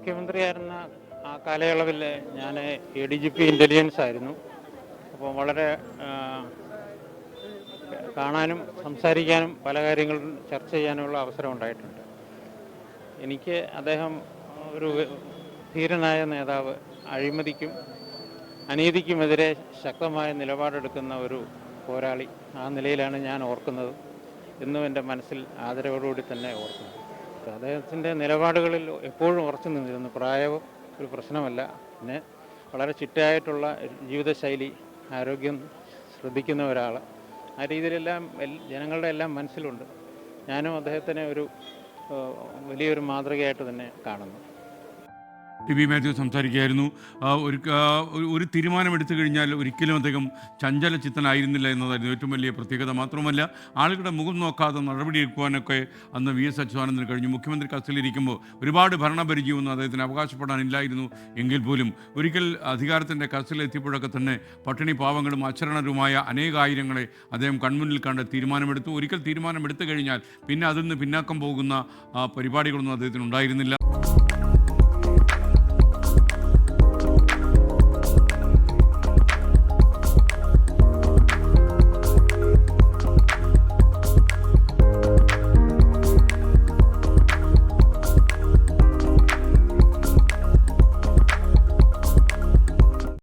മുഖ്യമന്ത്രിയായിരുന്ന ആ കാലയളവിൽ ഞാൻ A D G P intelligence ആയിരുന്നു. അപ്പോൾ വളരെ കാണാനും സംസാരിക്കാനും പല കാര്യങ്ങളും ചർച്ച ചെയ്യാനുമുള്ള അവസരം ഉണ്ടായിട്ടുണ്ട്. എനിക്ക് അദ്ദേഹം ഒരു ധീരനായ നേതാവ് അഴിമതിക്കും അനീതിക്കുമെതിരെ ശക്തമായ നിലപാടെടുക്കുന്ന ഒരു പോരാളി ആ നിലയിലാണ് ഞാൻ ഓർക്കുന്നത് എന്നും എന്റെ മനസ്സിൽ ആദരവോടുകൂടി തന്നെ ഓർക്കുന്നത് അദ്ദേഹത്തിന്റെ നിലപാടുകളിൽ എപ്പോഴും ഉറച്ചു നിന്നിരുന്നു. പ്രായവും ഒരു പ്രശ്നമല്ല. പിന്നെ വളരെ ചിട്ടയായിട്ടുള്ള ജീവിതശൈലി ആരോഗ്യം ശ്രദ്ധിക്കുന്ന ഒരാൾ. ആ രീതിയിലെല്ലാം ജനങ്ങളുടെ എല്ലാം മനസ്സിലുണ്ട്. ഞാനും അദ്ദേഹത്തിനെ ഒരു വലിയൊരു മാതൃകയായിട്ട് തന്നെ കാണുന്നു. ടി വി മാത്യു സംസാരിക്കുകയായിരുന്നു. ഒരു ഒരു- തീരുമാനമെടുത്തു കഴിഞ്ഞാൽ ഒരിക്കലും അദ്ദേഹം ചഞ്ചല ചിത്തനായിരുന്നില്ല എന്നതായിരുന്നു ഏറ്റവും വലിയ പ്രത്യേകത. മാത്രമല്ല ആളുകളുടെ മുഖം നോക്കാതെ നടപടിയെടുക്കുവാനൊക്കെ അന്ന് വി എസ് അച്യുതാനന്ദന് കഴിഞ്ഞു. മുഖ്യമന്ത്രി കസ്റ്റഡിയിലിരിക്കുമ്പോൾ ഒരുപാട് ഭരണപരിചയമൊന്നും അദ്ദേഹത്തിന് അവകാശപ്പെടാനില്ലായിരുന്നു. എങ്കിൽ പോലും ഒരിക്കൽ അധികാരത്തിന്റെ കസ്റ്റഡിയിലെത്തിയപ്പോഴൊക്കെ തന്നെ പട്ടിണി പാവങ്ങളും അച്ചരണരുമായ അനേകായിരങ്ങളെ അദ്ദേഹം കൺമുന്നിൽ കണ്ട് തീരുമാനമെടുത്തു. ഒരിക്കൽ തീരുമാനമെടുത്തു കഴിഞ്ഞാൽ പിന്നെ അതിൽ നിന്ന് പിന്നാക്കം പോകുന്ന പരിപാടികളൊന്നും അദ്ദേഹത്തിന് ഉണ്ടായിരുന്നില്ല.